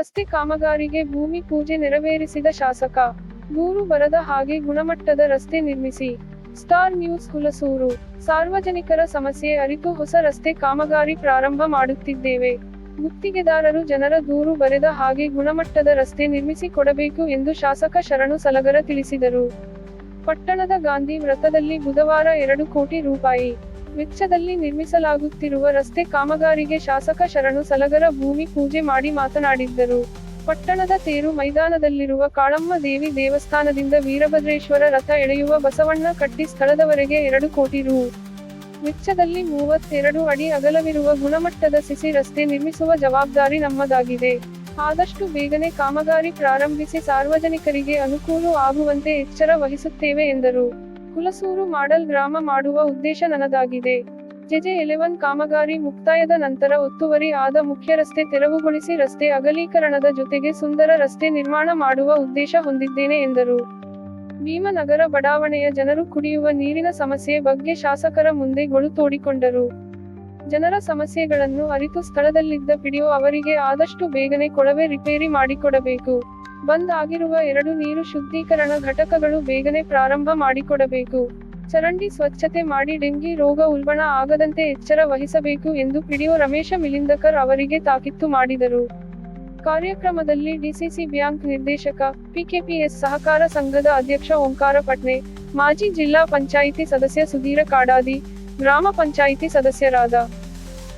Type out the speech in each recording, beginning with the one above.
ರಸ್ತೆ ಕಾಮಗಾರಿಗೆ ಭೂಮಿ ಪೂಜೆ ನೆರವೇರಿಸಿದ ಶಾಸಕ, ದೂರು ಬರದ ಹಾಗೆ ಗುಣಮಟ್ಟದ ರಸ್ತೆ ನಿರ್ಮಿಸಿ. Star news Hulasuru. ಸಾರ್ವಜನಿಕರ ಸಮಸ್ಯೆ ಅರಿತು ಹೊಸ ರಸ್ತೆ ಕಾಮಗಾರಿ ಪ್ರಾರಂಭ ಮಾಡುತ್ತಿದ್ದೇವೆ. ಗುತ್ತಿಗೆದಾರರು ಜನರ ದೂರು ಬರೆದ ಹಾಗೆ ಗುಣಮಟ್ಟದ ರಸ್ತೆ ನಿರ್ಮಿಸಿ ಕೊಡಬೇಕು ಎಂದು ಶಾಸಕ ಶರಣು ಸಲಗರ ತಿಳಿಸಿದರು. ಪಟ್ಟಣದ ಗಾಂಧಿ ವೃತ್ತದಲ್ಲಿ ಬುಧವಾರ ಎರಡು ಕೋಟಿ ರೂಪಾಯಿ ವೆಚ್ಚದಲ್ಲಿ ನಿರ್ಮಿಸಲಾಗುತ್ತಿರುವ ರಸ್ತೆ ಕಾಮಗಾರಿಗೆ ಶಾಸಕ ಶರಣು ಸಲಗರ ಭೂಮಿ ಪೂಜೆ ಮಾಡಿ ಮಾತನಾಡಿದ್ದರು. ಪಟ್ಟಣದ ತೇರು ಮೈದಾನದಲ್ಲಿರುವ ಕಾಳಮ್ಮ ದೇವಿ ದೇವಸ್ಥಾನದಿಂದ ವೀರಭದ್ರೇಶ್ವರ ರಥ ಎಳೆಯುವ ಬಸವಣ್ಣ ಕಟ್ಟಿ ಸ್ಥಳದವರೆಗೆ ಎರಡು ಕೋಟಿ ರು. ವೆಚ್ಚದಲ್ಲಿ ಮೂವತ್ತೆರಡು ಅಡಿ ಅಗಲವಿರುವ ಗುಣಮಟ್ಟದ ಸಿಸಿ ರಸ್ತೆ ನಿರ್ಮಿಸುವ ಜವಾಬ್ದಾರಿ ನಮ್ಮದಾಗಿದೆ. ಆದಷ್ಟು ಬೇಗನೆ ಕಾಮಗಾರಿ ಪ್ರಾರಂಭಿಸಿ ಸಾರ್ವಜನಿಕರಿಗೆ ಅನುಕೂಲ ಆಗುವಂತೆ ಎಚ್ಚರ ವಹಿಸುತ್ತೇವೆ ಎಂದರು. ಹುಲಸೂರು ಮಾಡಲ್ ಗ್ರಾಮ ಮಾಡುವ ಉದ್ದೇಶ ನನದಾಗಿದೆ. ಜೆಜೆ ಎಲೆವನ್ ಕಾಮಗಾರಿ ಮುಕ್ತಾಯದ ನಂತರ ಒತ್ತುವರಿ ಆದ ಮುಖ್ಯ ರಸ್ತೆ ತೆರವುಗೊಳಿಸಿ ರಸ್ತೆ ಅಗಲೀಕರಣದ ಜೊತೆಗೆ ಸುಂದರ ರಸ್ತೆ ನಿರ್ಮಾಣ ಮಾಡುವ ಉದ್ದೇಶ ಹೊಂದಿದ್ದೇನೆ ಎಂದರು. ಭೀಮನಗರ ಬಡಾವಣೆಯ ಜನರು ಕುಡಿಯುವ ನೀರಿನ ಸಮಸ್ಯೆ ಬಗ್ಗೆ ಶಾಸಕರ ಮುಂದೆ ಗೊಳು ತೋಡಿಕೊಂಡರು. ಜನರ ಸಮಸ್ಯೆಗಳನ್ನು ಅರಿತು ಸ್ಥಳದಲ್ಲಿದ್ದ ಪಿಡಿಒ ಅವರಿಗೆ ಆದಷ್ಟು ಬೇಗನೆ ಕೊಳವೆ ರಿಪೇರಿ ಮಾಡಿಕೊಡಬೇಕು. ಬಂದ್ ಆಗಿರುವ ಎರಡು ನೀರು ಶುದ್ಧೀಕರಣ ಘಟಕಗಳು ಬೇಗನೆ ಪ್ರಾರಂಭ ಮಾಡಿಕೊಡಬೇಕು. ಚರಂಡಿ ಸ್ವಚ್ಛತೆ ಮಾಡಿ ಡೆಂಗಿ ರೋಗ ಉಲ್ಬಣ ಆಗದಂತೆ ಎಚ್ಚರ ವಹಿಸಬೇಕು ಎಂದು ಪಿಡಿಒ ರಮೇಶ ಮಿಲಿಂದಕರ್ ಅವರಿಗೆ ತಾಕೀತು ಮಾಡಿದರು. ಕಾರ್ಯಕ್ರಮದಲ್ಲಿ ಡಿಸಿಸಿ ಬ್ಯಾಂಕ್ ನಿರ್ದೇಶಕ, ಪಿಕೆಪಿಎಸ್ ಸಹಕಾರ ಸಂಘದ ಅಧ್ಯಕ್ಷ ಓಂಕಾರ ಪಟ್ನೆ, ಮಾಜಿ ಜಿಲ್ಲಾ ಪಂಚಾಯಿತಿ ಸದಸ್ಯ ಸುಧೀರ ಕಾಡಾದಿ, ಗ್ರಾಮ ಪಂಚಾಯಿತಿ ಸದಸ್ಯರಾದ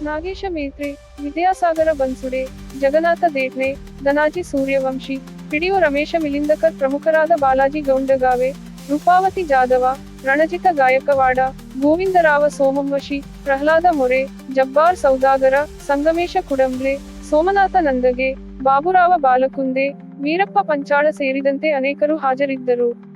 ನಾಗೇಶ ಮೇತ್ರೆ, ವಿದ್ಯಾಸಾಗರ ಬನ್ಸುಡೆ, ಜಗನ್ನಾಥ ದೇಟ್ನೆ, ಧನಾಜಿ ಸೂರ್ಯವಂಶಿ ಪಿಡಿಯು ರಮೇಶ ಮಿಲಿಂದಕರ್ ಪ್ರಮುಖರಾದ ಬಾಲಾಜಿ ಗೌಂಡಗಾವೆ, ರೂಪಾವತಿ ಜಾಧವ, ರಣಜಿತ ಗಾಯಕವಾಡ ಗೋವಿಂದರಾವ ಸೋಮಂವಶಿ, ಪ್ರಹ್ಲಾದ ಮೊರೆ, ಜಬ್ಬಾರ್ ಸೌದಾಗರ, ಸಂಗಮೇಶ ಕುಡಂಬ್ಲೆ ಸೋಮನಾಥ ನಂದಗೆ, ಬಾಬುರಾವ ಬಾಲಕುಂದೆ, ವೀರಪ್ಪ ಪಂಚಾಳ ಸೇರಿದಂತೆ ಅನೇಕರು ಹಾಜರಿದ್ದರು.